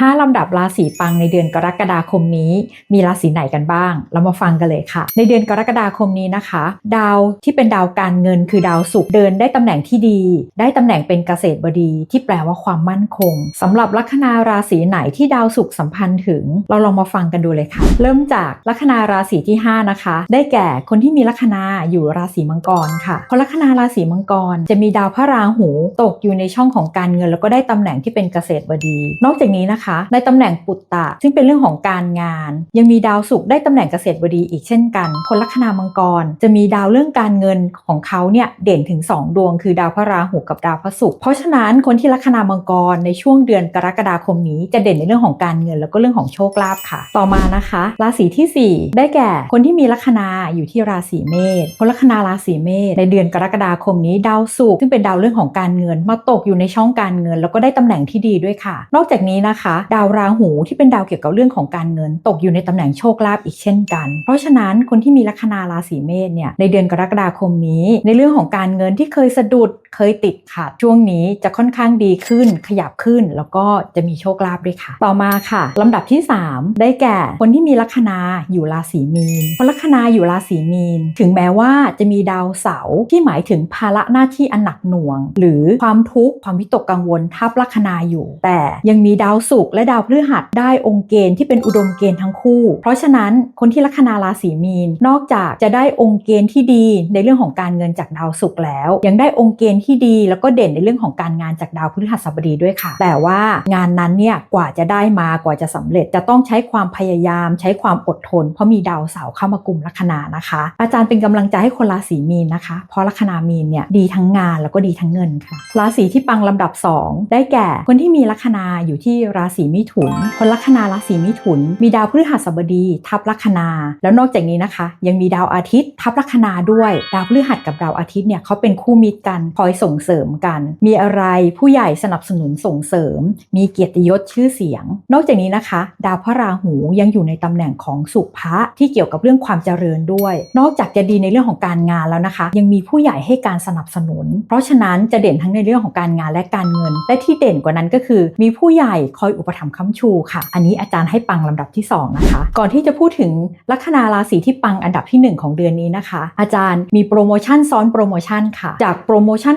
5 ลำดับราศีปังในเดือนกรกฎาคมนี้ มีราศีไหนกันบ้าง เรามาฟังกันเลยค่ะ ในเดือนกรกฎาคมนี้นะคะ ดาวที่เป็นดาวการเงินคือดาวศุกร์เดินได้ตำแหน่งที่ดี ได้ตำแหน่งเป็นเกษตรบดี ที่แปลว่าความมั่นคงสำหรับลัคนาราศีไหนที่ดาวศุกร์สัมพันธ์ถึง เราลองมาฟังกันดูเลยค่ะ เริ่มจากลัคนาราศีที่ 5 นะคะ ได้แก่คนที่มีลัคนาอยู่ราศีมังกรค่ะคนลัคนาราศีมังกร จะมีดาวพระราหูตกอยู่ในช่องของการเงิน แล้วก็ได้ตำแหน่งที่เป็นเกษตรบดี นอกจากนี้นะคะในตำแหน่งปุตตะ ซึ่งเป็นเรื่องของการงาน ยังมีดาวศุกร์ได้ตำแหน่งเกษตรบดีอีกเช่นกัน คนลัคนามังกร จะมีดาวเรื่องการเงินของเขาเนี่ยเด่นถึง 2 ดวง คือดาวพระราหูกับดาวพระศุกร์เพราะฉะนั้นคนที่ลัคนามังกรในช่วงเดือนกรกฎาคมนี้จะเด่นในเรื่องของการเงิน แล้วก็เรื่องของโชคลาภค่ะ ต่อมานะคะราศีที่ 4 ได้แก่คนที่มีลัคนาอยู่ที่ราศีเมษคนลัคนาราศีเมษในเดือนกรกฎาคมนี้ดาวศุกร์ซึ่งเป็นดาวเรื่องของการเงิน มาตกอยู่ในช่องการเงิน แล้วก็ได้ตำแหน่งที่ดีด้วยค่ะ นอกจากนี้นะคะดาวราหูที่เป็นดาวเกี่ยวกับเรื่องของการเงิน ตกอยู่ในตำแหน่งโชคลาภอีกเช่นกัน เพราะฉะนั้นคนที่มีลัคนาราศีเมษเนี่ยในเดือนกรกฎาคมนี้ ในเรื่องของการเงินที่เคยสะดุดเคยติดขัดช่วงนี้จะค่อนข้างดีขึ้น ขยับขึ้น แล้วก็จะมีโชคลาภด้วยค่ะ ต่อมาค่ะลำดับที่ 3 ได้แก่คนที่มีลัคนาอยู่ราศีมีนคนลัคนาอยู่ราศีมีน ถึงแม้ว่าจะมีดาวเสาร์ที่หมายถึงภาระหน้าที่อันหนักหน่วง หรือความทุกข์ความวิตกกังวลทับลัคนาอยู่ แต่ยังมีดาวศุกร์และดาวพฤหัสได้องค์เกณฑ์ที่เป็นอุดมเกณฑ์ทั้งคู่ เพราะฉะนั้นคนที่ลัคนาราศีมีน นอกจากจะได้องค์เกณฑ์ที่ดีในเรื่องของการเงินจากดาวศุกร์แล้ว ยังได้องค์เกณฑ์ที่ดี แล้วก็เด่นในเรื่องของการงานจากดาวพฤหัสบดีด้วยค่ะ แต่ว่างานนั้นเนี่ยกว่าจะได้มากว่าจะสำเร็จจะต้องใช้ความพยายาม ใช้ความอดทน เพราะมีดาวเสาร์เข้ามากลุ่มลัคนานะคะ อาจารย์เป็นกำลังใจให้คนราศีมีนนะคะ เพราะลัคนามีนเนี่ยดีทั้งงานแล้วก็ดีทั้งเงินค่ะ ราศีที่ปังลำดับ 2 ได้แก่คนที่มีลัคนาอยู่ที่ราศศีมิถุน คนลัคนาราศีมิถุน มีดาวพฤหัสบดีทับลัคนา แล้วนอกจากนี้นะคะ ยังมีดาวอาทิตย์ ทับลัคนาด้วย ดาวพฤหัสกับดาวอาทิตย์เนี่ยเขาเป็นคู่มิตรกันคอยส่งเสริมกัน มีอะไรผู้ใหญ่สนับสนุนส่งเสริม มีเกียรติยศชื่อเสียง นอกจากนี้นะคะ ดาวพระราหูยังอยู่ในตำแหน่งของสุภะที่เกี่ยวกับเรื่องความเจริญด้วย นอกจากจะดีในเรื่องของการงานแล้วนะคะ ยังมีผู้ใหญ่ให้การสนับสนุน เพราะฉะนั้นจะเด่นทั้งในเรื่องของการงานและการเงิน และที่เด่นกว่านั้นก็คือ มีผู้ใหญ่คอยอุปถัมภ์ค้ำชูค่ะ อันนี้อาจารย์ให้ปังลำดับที่สองนะคะ ก่อนที่จะพูดถึงลัคนาราศีที่ปังอันดับที่หนึ่งของเดือนนี้นะคะ อาจารย์มีโปรโมชั่นซ้อนโปรโมชั่นค่ะ จากโปรโมชั่น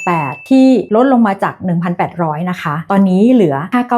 888 ที่ลดลงมาจาก 1,800 นะคะ ตอนนี้เหลือ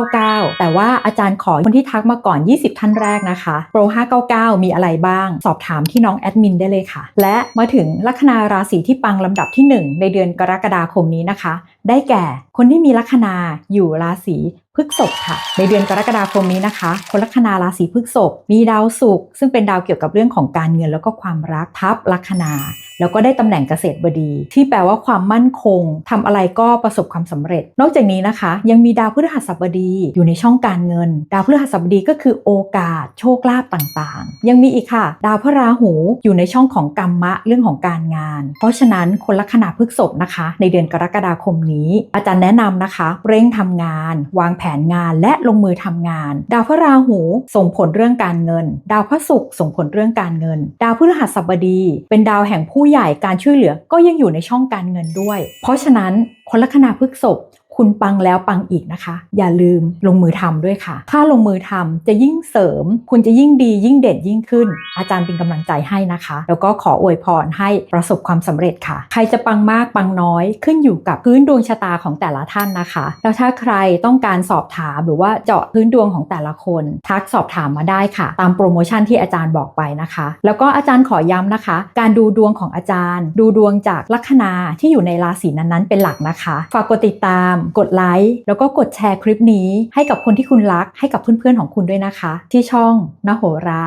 599 แต่ว่าอาจารย์ขอคนที่ทักมาก่อน 20 ท่านแรกนะคะโปร599 มีอะไรบ้าง สอบถามที่น้องแอดมินได้เลยค่ะ และมาถึงลัคนาราศีที่ปังลำดับที่ 1 ในเดือนกรกฎาคมนี้นะคะ ได้แก่คนที่มีลัคนาอยู่ราศีพฤกษภค่ะ ในเดือนกรกฎาคมนี้นะคะ คนลัคนาราศีพฤกษภมีดาวศุกร์ซึ่งเป็นดาวเกี่ยวกับเรื่องของการเงินแล้วก็ความรักทับลัคนา แล้วก็ได้ตำแหน่งเกษตรบดี ที่แปลว่าความมั่นคงทำอะไรก็ประสบความสำเร็จ นอกจากนี้นะคะ ยังมีดาวพฤหัสบดีอยู่ในช่องการเงิน ดาวพฤหัสบดีก็คือโอกาส โชคลาภต่างๆ ยังมีอีกค่ะ ดาวพระราหูอยู่ในช่องของกรรมะเรื่องของการงาน เพราะฉะนั้นคนลัคนาพฤกษภนะคะ ในเดือนกรกฎาคมนี้อาจารย์แนะนำนะคะ เร่งทำงาน วางแผนงานและลงมือทำงาน ดาวพระราหูส่งผลเรื่องการเงิน ดาวพระศุกร์ส่งผลเรื่องการเงิน ดาวพฤหัสบดี เป็นดาวแห่งผู้ใหญ่การช่วยเหลือก็ยังอยู่ในช่องการเงินด้วย เพราะฉะนั้นคนลัคนาพฤกษบ คุณปังแล้วปังอีกนะคะ อย่าลืมลงมือทำด้วยค่ะ ถ้าลงมือทำจะยิ่งเสริม คุณจะยิ่งดียิ่งเด่นยิ่งขึ้น อาจารย์เป็นกำลังใจให้นะคะ แล้วก็ขออวยพรให้ประสบความสำเร็จค่ะ ใครจะปังมากปังน้อยขึ้นอยู่กับพื้นดวงชะตาของแต่ละท่านนะคะ แล้วถ้าใครต้องการสอบถามหรือว่าเจาะพื้นดวงของแต่ละคน ทักสอบถามมาได้ค่ะ ตามโปรโมชั่นที่อาจารย์บอกไปนะคะ แล้วก็อาจารย์ขอย้ำนะคะ การดูดวงของอาจารย์ ดูดวงจากลัคนาที่อยู่ในราศีนั้นๆเป็นหลักนะคะ ฝากกดติดตามกดไลค์แล้วก็กดแชร์คลิปนี้ให้กับคนที่คุณรักให้กับเพื่อนๆของคุณด้วยนะคะ ที่ช่องนโหรา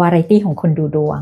วาไรตี้ของคนดูดวง